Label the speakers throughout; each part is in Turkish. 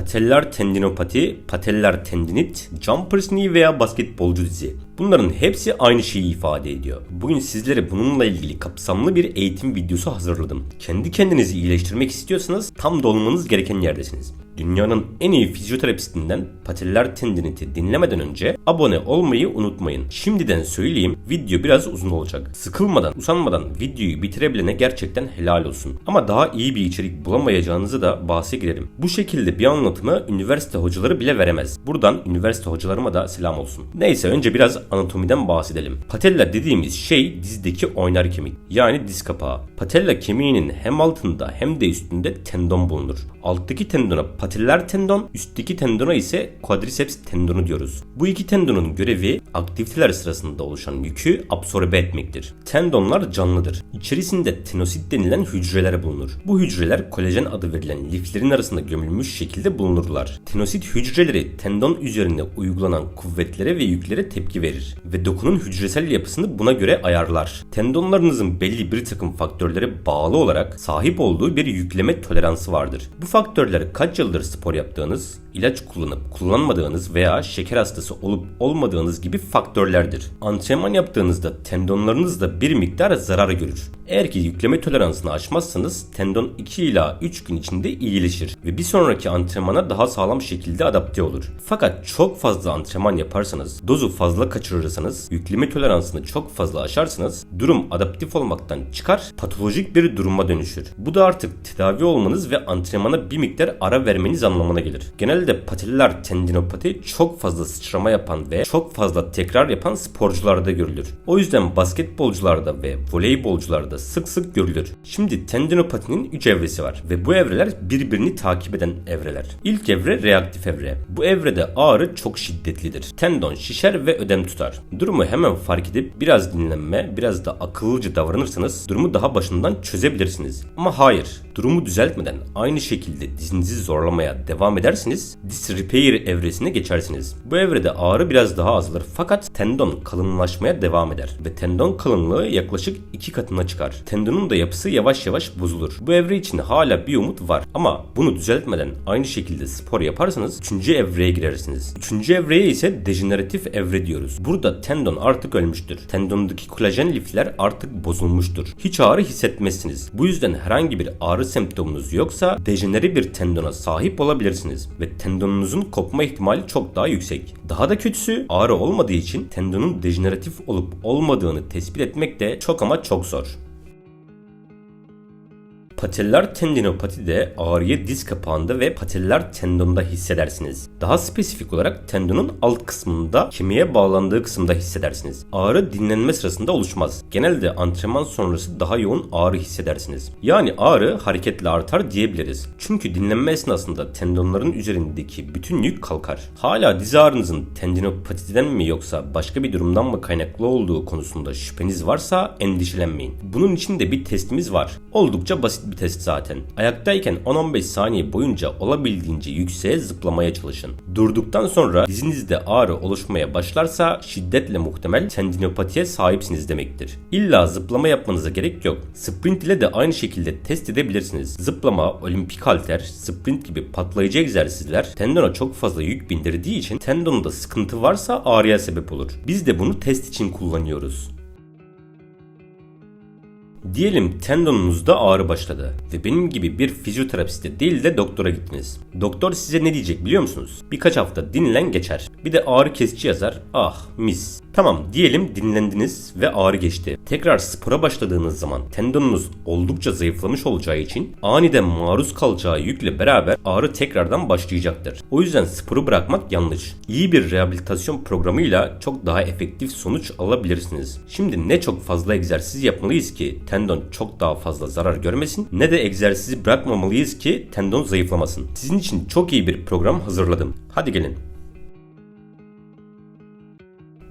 Speaker 1: Patellar tendinopati, patellar tendinit, jumpers knee veya basketbolcu dizi. Bunların hepsi aynı şeyi ifade ediyor. Bugün sizlere bununla ilgili kapsamlı bir eğitim videosu hazırladım. Kendi kendinizi iyileştirmek istiyorsanız tam da olmanız gereken yerdesiniz. Dünyanın en iyi fizyoterapistinden patellar tendiniti dinlemeden önce abone olmayı unutmayın. Şimdiden söyleyeyim video biraz uzun olacak. Sıkılmadan, usanmadan videoyu bitirebilene gerçekten helal olsun. Ama daha iyi bir içerik bulamayacağınızı da bahse girelim. Bu şekilde bir anlatımı üniversite hocaları bile veremez. Buradan üniversite hocalarıma da selam olsun. Neyse önce biraz anatomiden bahsedelim. Patella dediğimiz şey dizdeki oynar kemik. Yani diz kapağı. Patella kemiğinin hem altında hem de üstünde tendon bulunur. Alttaki tendona patellar tendon, üstteki tendona ise quadriceps tendonu diyoruz. Bu iki tendonun görevi aktiviteler sırasında oluşan yükü absorbe etmektir. Tendonlar canlıdır. İçerisinde tenosit denilen hücreler bulunur. Bu hücreler kolajen adı verilen liflerin arasında gömülmüş şekilde bulunurlar. Tenosit hücreleri tendon üzerine uygulanan kuvvetlere ve yüklere tepki verir ve dokunun hücresel yapısını buna göre ayarlar. Tendonlarınızın belli bir takım faktörlere bağlı olarak sahip olduğu bir yükleme toleransı vardır. Bu faktörler kaç yıldır spor yaptığınız, ilaç kullanıp kullanmadığınız veya şeker hastası olup olmadığınız gibi faktörlerdir. Antrenman yaptığınızda tendonlarınız da bir miktar zarar görür. Eğer ki yükleme toleransını aşmazsanız tendon 2 ila 3 gün içinde iyileşir ve bir sonraki antrenmana daha sağlam şekilde adapte olur. Fakat çok fazla antrenman yaparsanız, dozu fazla kaçırırsanız, yükleme toleransını çok fazla aşarsanız durum adaptif olmaktan çıkar, patolojik bir duruma dönüşür. Bu da artık tedavi olmanız ve antrenmana bir miktar ara vermeniz anlamına gelir. Genelde patellar tendinopati çok fazla sıçrama yapan ve çok fazla tekrar yapan sporcularda görülür. O yüzden basketbolcularda ve voleybolcularda sık sık görülür. Şimdi tendinopatinin 3 evresi var ve bu evreler birbirini takip eden evreler. İlk evre reaktif evre. Bu evrede ağrı çok şiddetlidir. Tendon şişer ve ödem tutar. Durumu hemen fark edip biraz dinlenme, biraz da akıllıca davranırsanız durumu daha başından çözebilirsiniz. Ama hayır, durumu düzeltmeden aynı şekilde dizinizi zorlamaya devam edersiniz, dis repair evresine geçersiniz. Bu evrede ağrı biraz daha azalır fakat tendon kalınlaşmaya devam eder ve tendon kalınlığı yaklaşık iki katına çıkar. Tendonun da yapısı yavaş yavaş bozulur. Bu evre için hala bir umut var ama bunu düzeltmeden aynı şekilde spor yaparsanız 3. evreye girersiniz. 3. evreye ise dejeneratif evre diyoruz. Burada tendon artık ölmüştür. Tendondaki kolajen lifler artık bozulmuştur. Hiç ağrı hissetmezsiniz. Bu yüzden herhangi bir ağrı semptomunuz yoksa dejenere bir tendona sahip olabilirsiniz ve tendonunuzun kopma ihtimali çok daha yüksek. Daha da kötüsü ağrı olmadığı için tendonun dejeneratif olup olmadığını tespit etmek de çok ama çok zor. Patellar tendinopatide ağrıyı diz kapağında ve patellar tendonda hissedersiniz. Daha spesifik olarak tendonun alt kısmında kemiğe bağlandığı kısımda hissedersiniz. Ağrı dinlenme sırasında oluşmaz. Genelde antrenman sonrası daha yoğun ağrı hissedersiniz. Yani ağrı hareketle artar diyebiliriz. Çünkü dinlenme esnasında tendonların üzerindeki bütün yük kalkar. Hala diz ağrınızın tendinopatiden mi yoksa başka bir durumdan mı kaynaklı olduğu konusunda şüpheniz varsa endişelenmeyin. Bunun için de bir testimiz var. Oldukça basit bir test zaten. Ayaktayken 10-15 saniye boyunca olabildiğince yükseğe zıplamaya çalışın. Durduktan sonra dizinizde ağrı oluşmaya başlarsa şiddetle muhtemel tendinopatiye sahipsiniz demektir. İlla zıplama yapmanıza gerek yok. Sprint ile de aynı şekilde test edebilirsiniz. Zıplama, olimpik halter, sprint gibi patlayıcı egzersizler tendona çok fazla yük bindirdiği için tendonda sıkıntı varsa ağrıya sebep olur. Biz de bunu test için kullanıyoruz. Diyelim tendonunuzda ağrı başladı ve benim gibi bir fizyoterapiste değil de doktora gittiniz. Doktor size ne diyecek biliyor musunuz? Birkaç hafta dinlen geçer. Bir de ağrı kesici yazar. Ah mis. Tamam diyelim dinlendiniz ve ağrı geçti. Tekrar spora başladığınız zaman tendonunuz oldukça zayıflamış olacağı için aniden maruz kalacağı yükle beraber ağrı tekrardan başlayacaktır. O yüzden sporu bırakmak yanlış. İyi bir rehabilitasyon programıyla çok daha efektif sonuç alabilirsiniz. Şimdi ne çok fazla egzersiz yapmalıyız ki tendon çok daha fazla zarar görmesin ne de egzersizi bırakmamalıyız ki tendon zayıflamasın. Sizin için çok iyi bir program hazırladım. Hadi gelin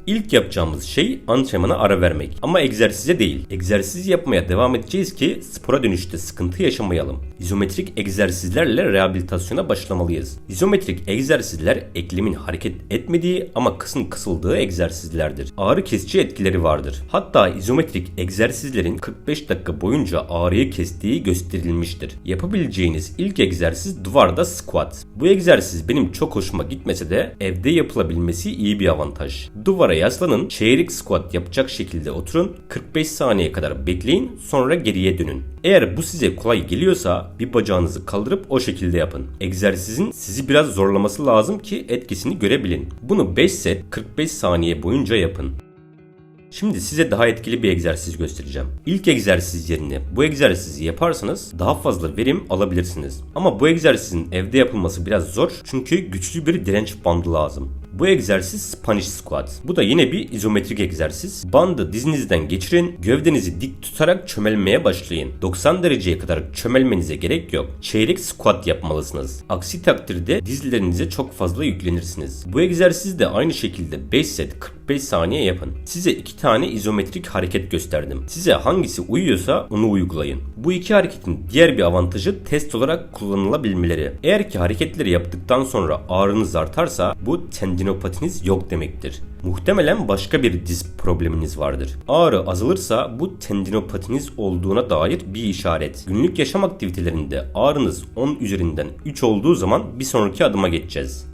Speaker 1: İlk yapacağımız şey antrenmana ara vermek. Ama egzersize değil. Egzersiz yapmaya devam edeceğiz ki spora dönüşte sıkıntı yaşamayalım. İzometrik egzersizlerle rehabilitasyona başlamalıyız. İzometrik egzersizler eklemin hareket etmediği ama kısın kısıldığı egzersizlerdir. Ağrı kesici etkileri vardır. Hatta izometrik egzersizlerin 45 dakika boyunca ağrıyı kestiği gösterilmiştir. Yapabileceğiniz ilk egzersiz duvarda squat. Bu egzersiz benim çok hoşuma gitmese de evde yapılabilmesi iyi bir avantaj. Duvara yaslanın, çeyrek squat yapacak şekilde oturun, 45 saniye kadar bekleyin, sonra geriye dönün. Eğer bu size kolay geliyorsa bir bacağınızı kaldırıp o şekilde yapın. Egzersizin sizi biraz zorlaması lazım ki etkisini görebilin. Bunu 5 set 45 saniye boyunca yapın. Şimdi size daha etkili bir egzersiz göstereceğim. İlk egzersiz yerine bu egzersizi yaparsanız daha fazla verim alabilirsiniz. Ama bu egzersizin evde yapılması biraz zor çünkü güçlü bir direnç bandı lazım. Bu egzersiz Spanish Squat. Bu da yine bir izometrik egzersiz. Bandı dizinizden geçirin, gövdenizi dik tutarak çömelmeye başlayın. 90 dereceye kadar çömelmenize gerek yok. Çeyrek squat yapmalısınız. Aksi takdirde dizlerinize çok fazla yüklenirsiniz. Bu egzersiz de aynı şekilde 5 set 45 saniye yapın. Size iki tane izometrik hareket gösterdim. Size hangisi uyuyorsa onu uygulayın. Bu iki hareketin diğer bir avantajı test olarak kullanılabilmeleri. Eğer ki hareketleri yaptıktan sonra ağrınız artarsa bu tendinopatiniz yok demektir. Muhtemelen başka bir diz probleminiz vardır. Ağrı azalırsa bu tendinopatiniz olduğuna dair bir işaret. Günlük yaşam aktivitelerinde ağrınız 10 üzerinden 3 olduğu zaman bir sonraki adıma geçeceğiz.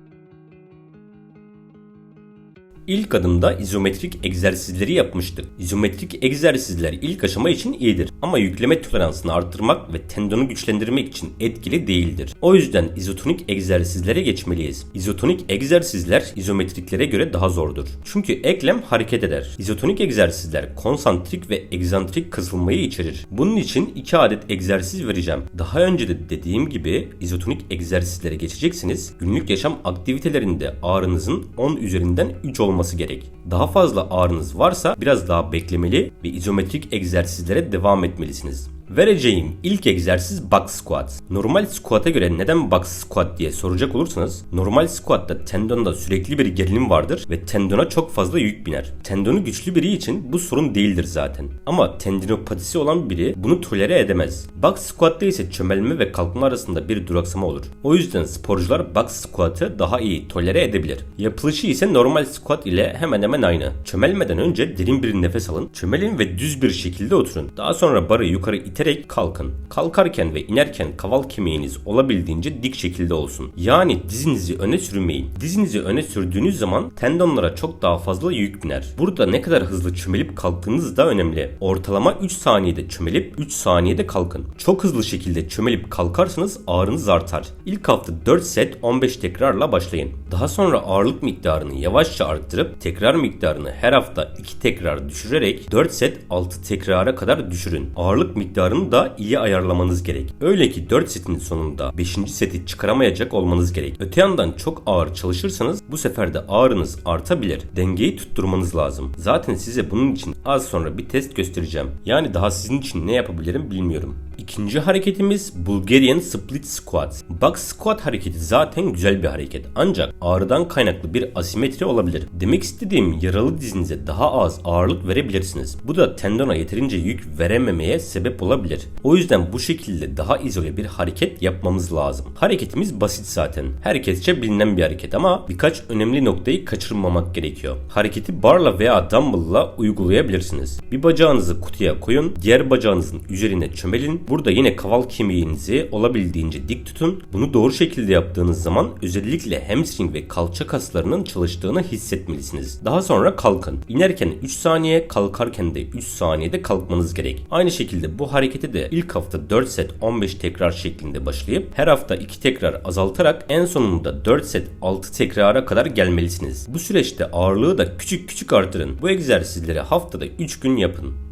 Speaker 1: İlk adımda izometrik egzersizleri yapmıştık. İzometrik egzersizler ilk aşama için iyidir ama yükleme toleransını arttırmak ve tendonu güçlendirmek için etkili değildir. O yüzden izotonik egzersizlere geçmeliyiz. İzotonik egzersizler izometriklere göre daha zordur. Çünkü eklem hareket eder. İzotonik egzersizler konsantrik ve egzantrik kısılmayı içerir. Bunun için 2 adet egzersiz vereceğim. Daha önce de dediğim gibi izotonik egzersizlere geçeceksiniz. Günlük yaşam aktivitelerinde ağrınızın 10 üzerinden 3 olması olması gerek. Daha fazla ağrınız varsa biraz daha beklemeli ve izometrik egzersizlere devam etmelisiniz. Vereceğim ilk egzersiz box squat. Normal squat'a göre neden box squat diye soracak olursanız normal squat'ta tendonda sürekli bir gerilim vardır ve tendona çok fazla yük biner. Tendonu güçlü biri için bu sorun değildir zaten. Ama tendinopatisi olan biri bunu tolere edemez. Box squat'ta ise çömelme ve kalkma arasında bir duraksama olur. O yüzden sporcular box squat'ı daha iyi tolere edebilir. Yapılışı ise normal squat ile hemen hemen aynı. Çömelmeden önce derin bir nefes alın. Çömelin ve düz bir şekilde oturun. Daha sonra barı yukarı iterek kalkın. Kalkarken ve inerken kaval kemiğiniz olabildiğince dik şekilde olsun. Yani dizinizi öne sürmeyin. Dizinizi öne sürdüğünüz zaman tendonlara çok daha fazla yük biner. Burada ne kadar hızlı çömelip kalktığınız da önemli. Ortalama 3 saniyede çömelip 3 saniyede kalkın. Çok hızlı şekilde çömelip kalkarsanız ağrınız artar. İlk hafta 4 set 15 tekrarla başlayın. Daha sonra ağırlık miktarını yavaşça arttırıp tekrar miktarını her hafta 2 tekrar düşürerek 4 set 6 tekrara kadar düşürün. Ağırlık miktarını da iyi ayarlamanız gerek. Öyle ki 4 setin sonunda 5. seti çıkaramayacak olmanız gerek. Öte yandan çok ağır çalışırsanız bu sefer de ağrınız artabilir. Dengeyi tutturmanız lazım. Zaten size bunun için az sonra bir test göstereceğim. Yani daha sizin için ne yapabilirim bilmiyorum. İkinci hareketimiz Bulgarian Split Squat. Box squat hareketi zaten güzel bir hareket ancak ağrıdan kaynaklı bir asimetri olabilir. Demek istediğim yaralı dizinize daha az ağırlık verebilirsiniz. Bu da tendona yeterince yük verememeye sebep olabilir. O yüzden bu şekilde daha izole bir hareket yapmamız lazım. Hareketimiz basit zaten. Herkesçe bilinen bir hareket ama birkaç önemli noktayı kaçırmamak gerekiyor. Hareketi barla veya dumbbell'la uygulayabilirsiniz. Bir bacağınızı kutuya koyun, diğer bacağınızın üzerine çömelin Burada yine kaval kemiğinizi olabildiğince dik tutun. Bunu doğru şekilde yaptığınız zaman özellikle hamstring ve kalça kaslarının çalıştığını hissetmelisiniz. Daha sonra kalkın. İnerken 3 saniye, kalkarken de 3 saniyede kalkmanız gerek. Aynı şekilde bu harekete de ilk hafta 4 set 15 tekrar şeklinde başlayıp her hafta 2 tekrar azaltarak en sonunda 4 set 6 tekrara kadar gelmelisiniz. Bu süreçte ağırlığı da küçük küçük artırın. Bu egzersizleri haftada 3 gün yapın.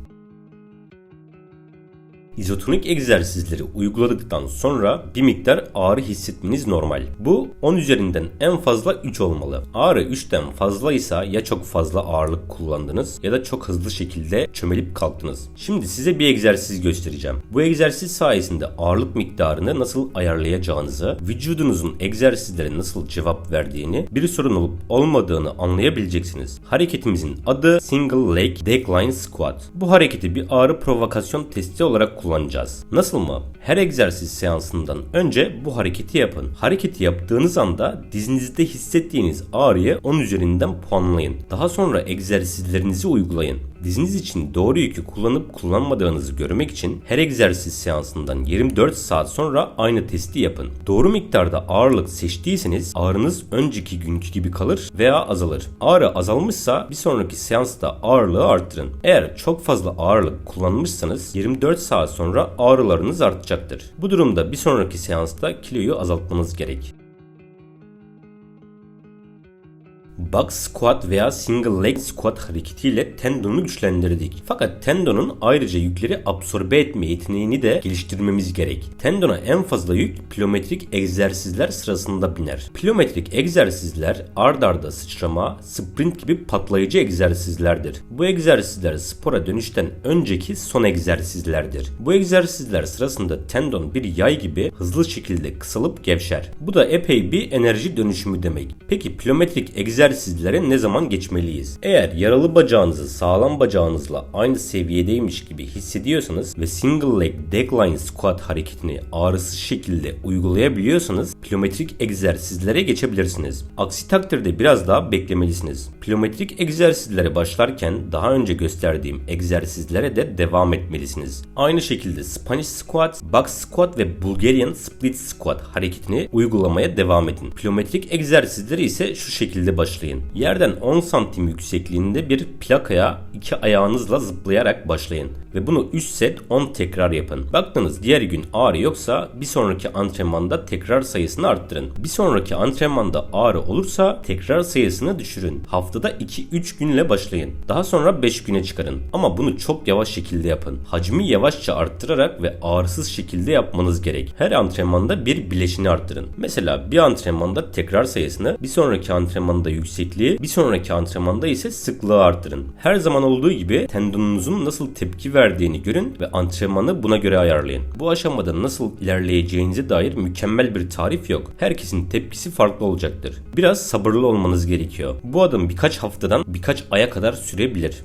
Speaker 1: İzotonik egzersizleri uyguladıktan sonra bir miktar ağrı hissetmeniz normal. Bu 10 üzerinden en fazla 3 olmalı. Ağrı 3'ten fazlaysa ya çok fazla ağırlık kullandınız ya da çok hızlı şekilde çömelip kalktınız. Şimdi size bir egzersiz göstereceğim. Bu egzersiz sayesinde ağırlık miktarını nasıl ayarlayacağınızı, vücudunuzun egzersizlere nasıl cevap verdiğini, bir sorun olup olmadığını anlayabileceksiniz. Hareketimizin adı Single Leg Decline Squat. Bu hareketi bir ağrı provokasyon testi olarak kullanacağız. Nasıl mı? Her egzersiz seansından önce bu hareketi yapın. Hareketi yaptığınız anda dizinizde hissettiğiniz ağrıyı 10 üzerinden puanlayın. Daha sonra egzersizlerinizi uygulayın. Diziniz için doğru yükü kullanıp kullanmadığınızı görmek için her egzersiz seansından 24 saat sonra aynı testi yapın. Doğru miktarda ağırlık seçtiyseniz ağrınız önceki günkü gibi kalır veya azalır. Ağrı azalmışsa bir sonraki seansta ağırlığı arttırın. Eğer çok fazla ağırlık kullanmışsanız 24 saat sonra ağrılarınız artacaktır. Bu durumda bir sonraki seansta kiloyu azaltmanız gerek. Box squat veya single leg squat hareketiyle tendonu güçlendirdik. Fakat tendonun ayrıca yükleri absorbe etme yeteneğini de geliştirmemiz gerek. Tendona en fazla yük plyometrik egzersizler sırasında biner. Plyometrik egzersizler ard arda sıçrama, sprint gibi patlayıcı egzersizlerdir. Bu egzersizler spora dönüşten önceki son egzersizlerdir. Bu egzersizler sırasında tendon bir yay gibi hızlı şekilde kısalıp gevşer. Bu da epey bir enerji dönüşümü demek. Peki plyometrik egzersizler egzersizlere ne zaman geçmeliyiz? Eğer yaralı bacağınızı sağlam bacağınızla aynı seviyedeymiş gibi hissediyorsanız ve single leg decline squat hareketini ağrısız şekilde uygulayabiliyorsanız plyometrik egzersizlere geçebilirsiniz. Aksi takdirde biraz daha beklemelisiniz. Plyometrik egzersizlere başlarken daha önce gösterdiğim egzersizlere de devam etmelisiniz. Aynı şekilde Spanish squat, box squat ve Bulgarian split squat hareketini uygulamaya devam edin. Plyometrik egzersizleri ise şu şekilde başlayın başlayın. Yerden 10 santim yüksekliğinde bir plakaya iki ayağınızla zıplayarak başlayın. Ve bunu 3 set 10 tekrar yapın. Baktınız diğer gün ağrı yoksa bir sonraki antrenmanda tekrar sayısını arttırın. Bir sonraki antrenmanda ağrı olursa tekrar sayısını düşürün. Haftada 2-3 günle başlayın. Daha sonra 5 güne çıkarın. Ama bunu çok yavaş şekilde yapın. Hacmi yavaşça arttırarak ve ağrısız şekilde yapmanız gerek. Her antrenmanda bir bileşini arttırın. Mesela bir antrenmanda tekrar sayısını, bir sonraki antrenmanda yüksekliği, bir sonraki antrenmanda ise sıklığı arttırın. Her zaman olduğu gibi tendonunuzun nasıl tepki verdiğini görün ve antrenmanı buna göre ayarlayın. Bu aşamada nasıl ilerleyeceğinize dair mükemmel bir tarif yok. Herkesin tepkisi farklı olacaktır. Biraz sabırlı olmanız gerekiyor. Bu adım birkaç haftadan birkaç aya kadar sürebilir.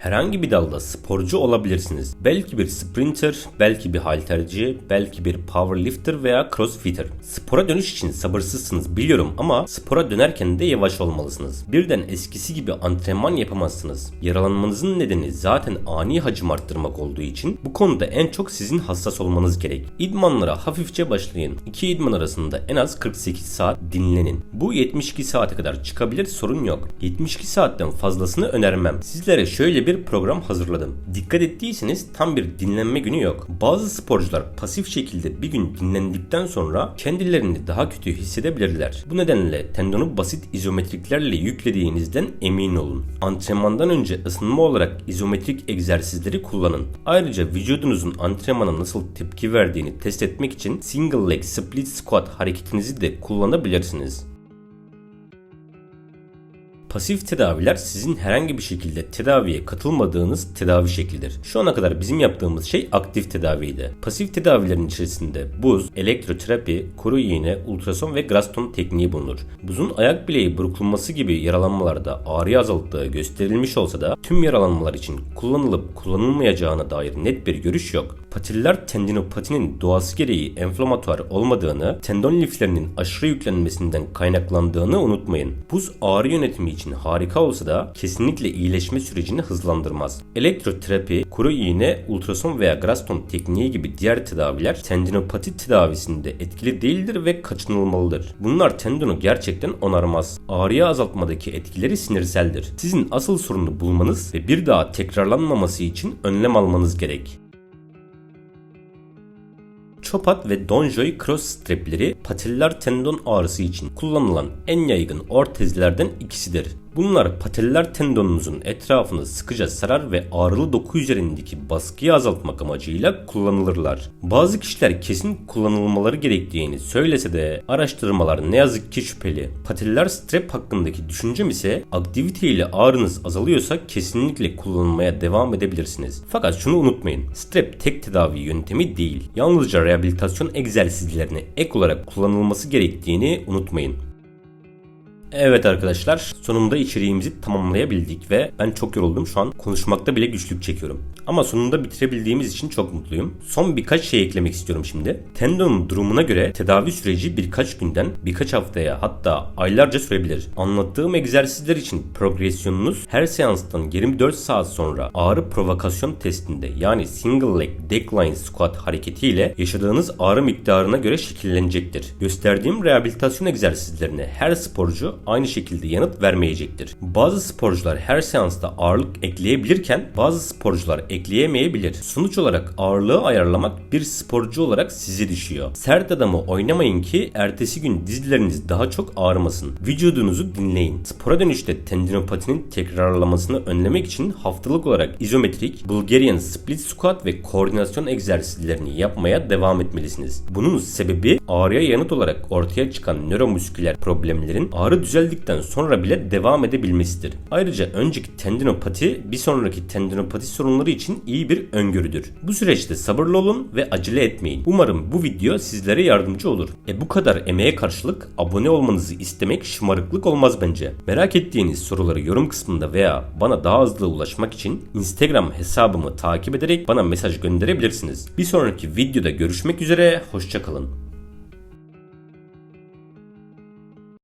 Speaker 1: Herhangi bir dalda sporcu olabilirsiniz. Belki bir sprinter, belki bir halterci, belki bir powerlifter veya crossfitter. Spora dönüş için sabırsızsınız biliyorum ama spora dönerken de yavaş olmalısınız. Birden eskisi gibi antrenman yapamazsınız. Yaralanmanızın nedeni zaten ani hacim arttırmak olduğu için bu konuda en çok sizin hassas olmanız gerek. İdmanlara hafifçe başlayın. İki idman arasında en az 48 saat dinlenin. Bu 72 saate kadar çıkabilir sorun yok. 72 saatten fazlasını önermem. Sizlere şöyle bir bir program hazırladım. Dikkat ettiyseniz tam bir dinlenme günü yok. Bazı sporcular pasif şekilde bir gün dinlendikten sonra kendilerini daha kötü hissedebilirler. Bu nedenle tendonu basit izometriklerle yüklediğinizden emin olun. Antrenmandan önce ısınma olarak izometrik egzersizleri kullanın. Ayrıca vücudunuzun antrenmana nasıl tepki verdiğini test etmek için single leg split squat hareketinizi de kullanabilirsiniz. Pasif tedaviler sizin herhangi bir şekilde tedaviye katılmadığınız tedavi şeklidir. Şu ana kadar bizim yaptığımız şey aktif tedaviydi. Pasif tedavilerin içerisinde buz, elektroterapi, kuru iğne, ultrason ve Graston tekniği bulunur. Buzun ayak bileği burkulması gibi yaralanmalarda ağrıyı azalttığı gösterilmiş olsa da tüm yaralanmalar için kullanılıp kullanılmayacağına dair net bir görüş yok. Patiller tendinopatinin doğası gereği enflamatuar olmadığını, tendon liflerinin aşırı yüklenmesinden kaynaklandığını unutmayın. Buz ağrı yönetimi için harika olsa da kesinlikle iyileşme sürecini hızlandırmaz. Elektroterapi, kuru iğne, ultrason veya Graston tekniği gibi diğer tedaviler tendinopati tedavisinde etkili değildir ve kaçınılmalıdır. Bunlar tendonu gerçekten onarmaz. Ağrıyı azaltmadaki etkileri sinirseldir. Sizin asıl sorunu bulmanız ve bir daha tekrarlanmaması için önlem almanız gerek. Çopat ve Donjoy cross strapleri patiller tendon ağrısı için kullanılan en yaygın ortezlerden ikisidir. Bunlar patellar tendonunuzun etrafını sıkıca sarar ve ağrılı doku üzerindeki baskıyı azaltmak amacıyla kullanılırlar. Bazı kişiler kesin kullanılmaları gerektiğini söylese de araştırmalar ne yazık ki şüpheli. Patellar strap hakkındaki düşüncem ise aktivite ile ağrınız azalıyorsa kesinlikle kullanmaya devam edebilirsiniz. Fakat şunu unutmayın. Strap tek tedavi yöntemi değil. Yalnızca rehabilitasyon egzersizlerine ek olarak kullanılması gerektiğini unutmayın. Evet arkadaşlar sonunda içeriğimizi tamamlayabildik ve ben çok yoruldum şu an konuşmakta bile güçlük çekiyorum. Ama sonunda bitirebildiğimiz için çok mutluyum. Son birkaç şey eklemek istiyorum şimdi. Tendonun durumuna göre tedavi süreci birkaç günden birkaç haftaya hatta aylarca sürebilir. Anlattığım egzersizler için progresyonunuz her seanstan 24 saat sonra ağrı provokasyon testinde yani single leg decline squat hareketiyle yaşadığınız ağrı miktarına göre şekillenecektir. Gösterdiğim rehabilitasyon egzersizlerine her sporcu aynı şekilde yanıt vermeyecektir. Bazı sporcular her seansta ağırlık ekleyebilirken bazı sporcular ekleyemeyebilir. Sonuç olarak ağırlığı ayarlamak bir sporcu olarak size düşüyor. Sert adamı oynamayın ki ertesi gün dizleriniz daha çok ağrımasın. Vücudunuzu dinleyin. Spora dönüşte tendinopatinin tekrarlamasını önlemek için haftalık olarak izometrik, Bulgarian split squat ve koordinasyon egzersizlerini yapmaya devam etmelisiniz. Bunun sebebi ağrıya yanıt olarak ortaya çıkan nöromüsküler problemlerin ağrı düzeldikten sonra bile devam edebilmesidir. Ayrıca önceki tendinopati bir sonraki tendinopati sorunları için iyi bir öngörüdür. Bu süreçte sabırlı olun ve acele etmeyin. Umarım bu video sizlere yardımcı olur. E bu kadar emeğe karşılık abone olmanızı istemek şımarıklık olmaz bence. Merak ettiğiniz soruları yorum kısmında veya bana daha hızlı ulaşmak için Instagram hesabımı takip ederek bana mesaj gönderebilirsiniz. Bir sonraki videoda görüşmek üzere, hoşçakalın.